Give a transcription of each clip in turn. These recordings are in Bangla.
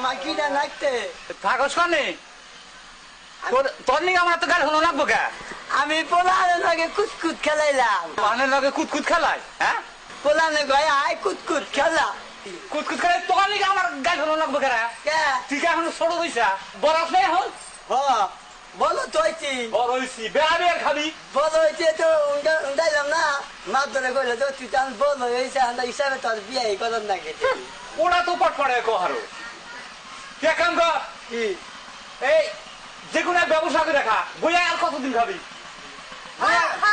কে আমার কিনা লাগতে থাকস কানে তোর- নিকে আমার তো গাড়ি হলো লাগবো কে? আমি পোলানের লগে কুতকুত খেলাইলাম। পানের লগে কুতকুত খেলায় হ্যাঁ? পোলানে গয় আয় কুতকুত খেলা। কুতকুত খেলায় তোর নিকে আমার গাড়ি হলো লাগবো কে কে? তুই কি এখন ছোট হইছা? বড় আছে এখন? হ বলো তো হইছি বড় হইছি বেড়া বেড়া খাবি? বলো হইছে তো উন্ডা- উন্ডাইলাম না। মাছ ধরে কইলে তো তুই বলো হয়েছে আমরা হিসাবে তোর বিয়ে করার না গেছে ওরা তো পট পড়ে কহারো। কে কাম কর। কি? এই যে কোনো ব্যবসা করে রাখা বইয়া আর কতদিন খাবি?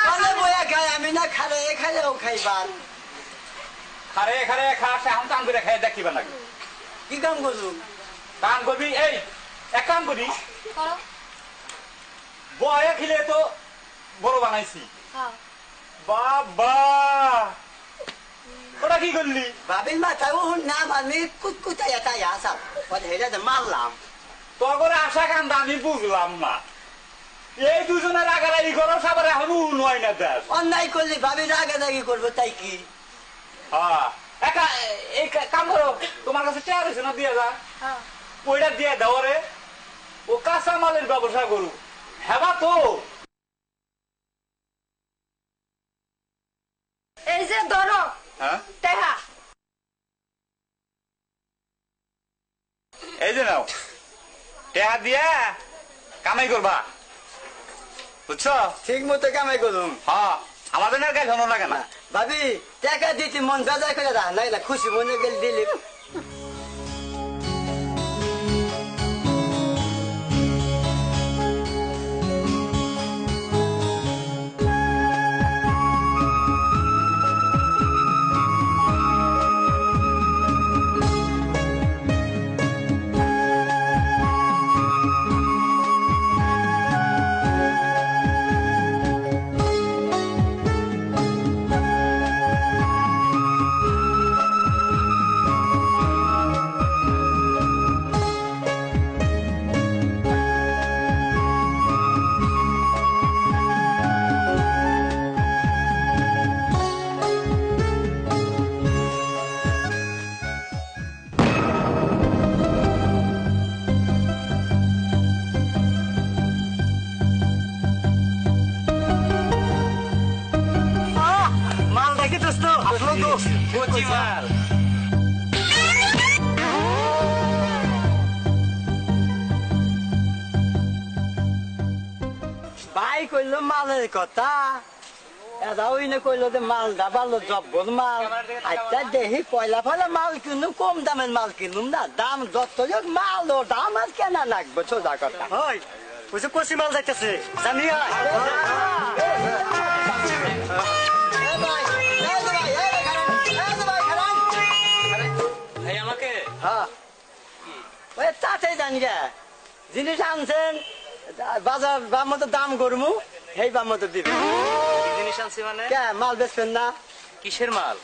বলে বয়া খাই আমি না খালে খালেও খাইবার। খারে খারে খা সে এখন কাম করে খাই দেখিবা নাকি কি কাম করলুম কাম করবি এই এক কাম করি। খিলে তো বড় বানাইছি। হ্যাঁ। বাবা! ওটা কি করলি? ভাবিল মাথা ও না আমি কুতকুতাই তাই আসা পরে হেরে মারলাম। করে আশা কান্দা আমি বুঝলাম না। এই দুজনের আগারাই করো সবার এখন নয় না দেশ অন্যায় করলে ভাবি রাগারাগি করব তাই কি? হ্যাঁ। একা এই কাম করো তোমার কাছে চেয়ার হয়েছে না দিয়ে যা। হ্যাঁ। ওইটা দিয়ে দাও রে। ও কাঁচা মালের ব্যবসা করু হেবা তো। এই যে ধরো হ্যাঁ? এই যে নাও টেহা দিয়া কামাই করবা। বুঝছ? ঠিক মতো কামাই করুম। হ্যাঁ আমাদের না গায়ে ধনো লাগে না। ভাবি টাকা দিতে মন বেজার করে দা নাই না খুশি মনে গেলে দিলি। তো কচি মাল ভাই কইলো মালের কথা এরা ওই না কইলো যে মাল দাবালো জব্বর মাল আচ্ছা দেখি পয়লা ফয়লা মাল কিনুম কম দামের মাল কিনুম না দাম যত হোক মাল ও দাম আর কেনা লাগবে সোজা কথা হয় বুঝে কষি মাল যাইতেছে জানি হ্যাঁ। তাতে জানি গে জিনিস আনছেন বাজার বাম মতো দাম করমু সেই বাম মতো দিবে জিনিস আনছি মানে মাল বেচবেন না কিসের মাল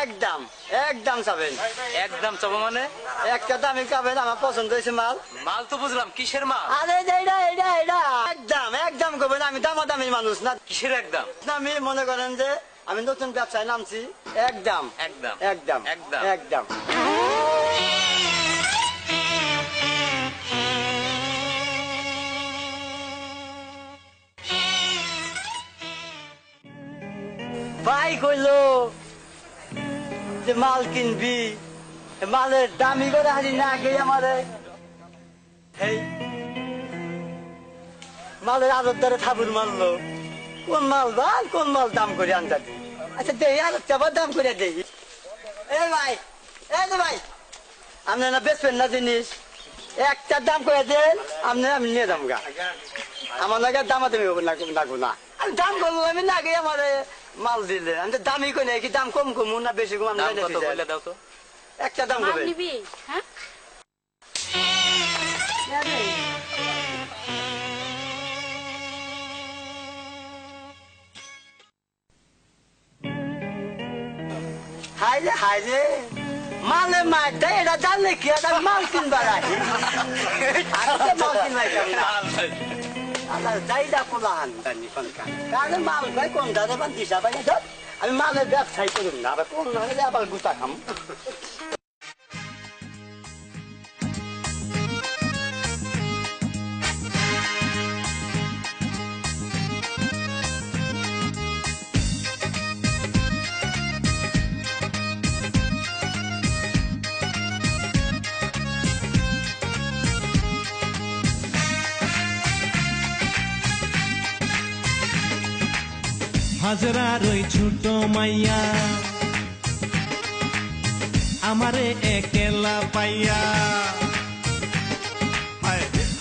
একদম একদম চাবেন একদম চাবো মানে একটা দামি খাবেন আমার পছন্দ হয়েছে মাল মাল তো বুঝলাম কিসের মাল আরে এইটা এইটা এইটা একদম একদম করবেন আমি দামাদামি মানুষ না কিসের একদম আমি মনে করেন যে আমি নতুন ব্যবসায় নামছি একদম একদম একদম একদম। একদম ভাই কইলো যে মাল কিনবি মালের দামি করে হারি না গে আমারে। মালের আদর দ্বারা থাবুর মারলো। কোন মাল ভালো কোন মাল দাম করে আনতে আচ্ছা দেই আর চাবার দাম করে দেই এ ভাই যে ভাই আপনারা না বেচবেন না জিনিস? একটা দাম করে দেন আপনারা আমি নিয়ে যাব গা আমার লাগে দামা তুমি লাগবো না আমি দাম করব আমি লাগে আমার মাল দিলে। আমি তো দামি করে কি দাম কম কম না বেশি কম আমি কত বলে দাও তো? একটা দাম মাল নিবি? হ্যাঁ? হাই রে হাই রে। মালে মার দেয় এটা জানলে কি এটা মাল কিনবার আজকে মাল কিনবার যাব आता जायदा पुला आणतानी कारण माल काय कोण दादा पण दिसा पाहिजे आम्ही माल व्यवसाय अब হাজরার ওই ছোট মাইয়া। আমারে একেলা পাইয়া।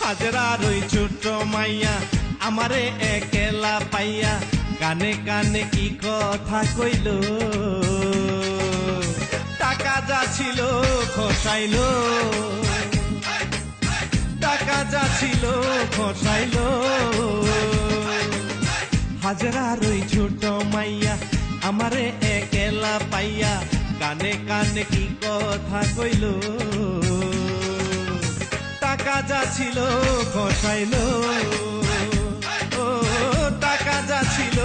হাজরার ওই ছোট মাইয়া, আমারে একেলা পাইয়া কানে কানে কি কথা কইল? টাকা যা ছিল খসাইলো। টাকা যা ছিল খসাইলো। হাজরার ওই ছোট মাইয়া, আমারে একেলা পাইয়া কানে কানে কি কথা কইল? টাকা যা ছিল ঘষাইল ও, টাকা যা ছিল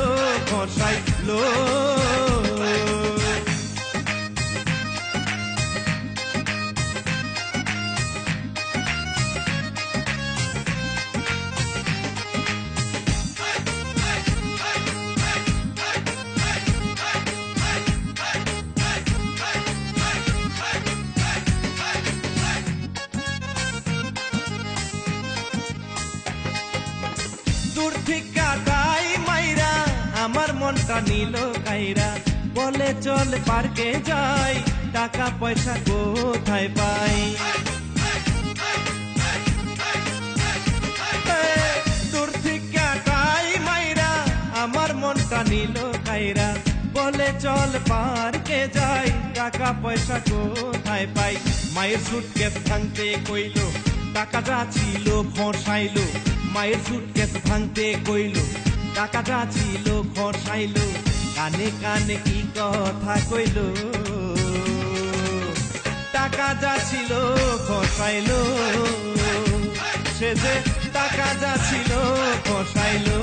খসাইলো। নিল কাইরা। বলে, চল পার্কে যাই, টাকা পয়সা কোথায় পাই? দূর থেকে তাই মাইরা আমার মনটা নিল কাইরা। বলে, চল পার্কে যাই, টাকা পয়সা কোথায় পাই? মায়ের সুটকেস ভাঙতে কইলো টাকা যা ছিল খসাইলো। মায়ের সুটকেস ভাঙতে কইলো যা ছিল খসাইলো কানে কানে কি কথা কইল? টাকা যা ছিল খসাইলো সে যে টাকা যা ছিল খসাইলো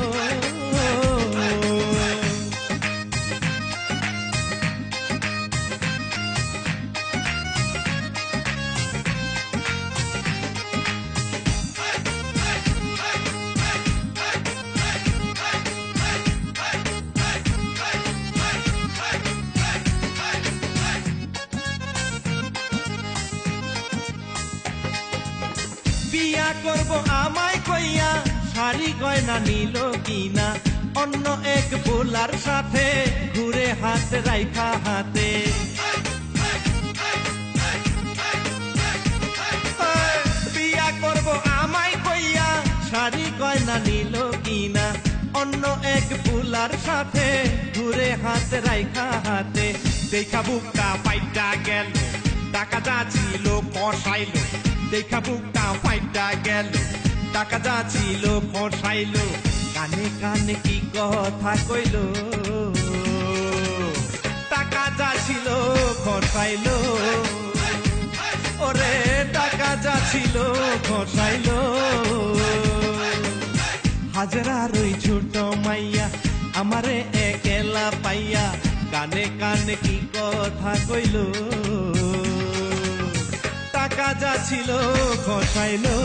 বিয়া করব আমায় কইয়া, শাড়ি গয়না নিল কিনা? অন্য এক বোলার সাথে ঘুরে হাত রাইখা হাতে। বিয়া করব আমায় কইয়া, শাড়ি গয়না নিল কিনা? অন্য এক বুলার সাথে ঘুরে হাত রাইখা হাতে। দেখা বুকটা পাইটা গেল টাকা যা ছিল ফসাইলো দেখা বুকটা পাইটা গেল টাকা যা ছিল ফসাইলো, কানে কানে কি কথা কইলো। টাকা যা ছিল খসাইলো ওরে টাকা যা ছিল খসাইলো হাজরার ওই ছোট মাইয়া, আমারে একেলা পাইয়া, কানে কানে কি কথা কইল। যা ছিল খসাইলো।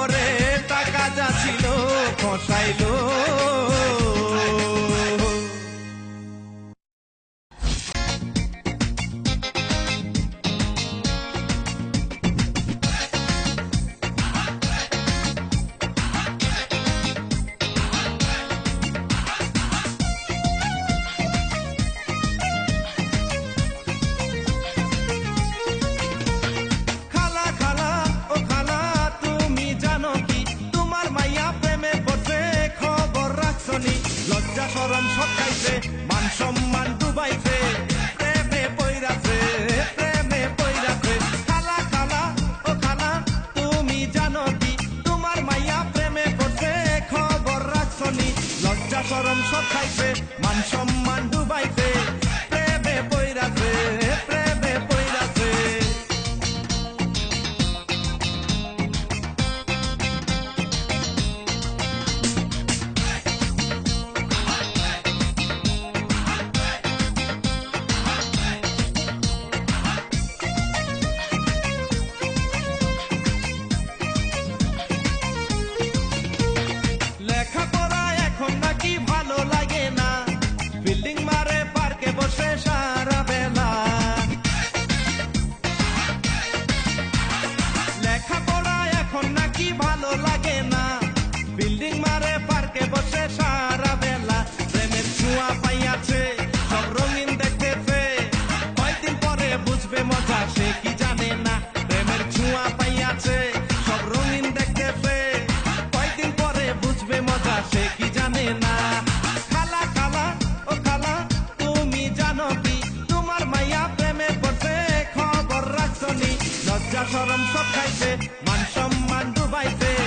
ওরে টাকা যা ছিল খসাইলো। লজ্জা সরম সকাইছে মান সরম সব খাইছে মান সম্মান ডুবাইছে।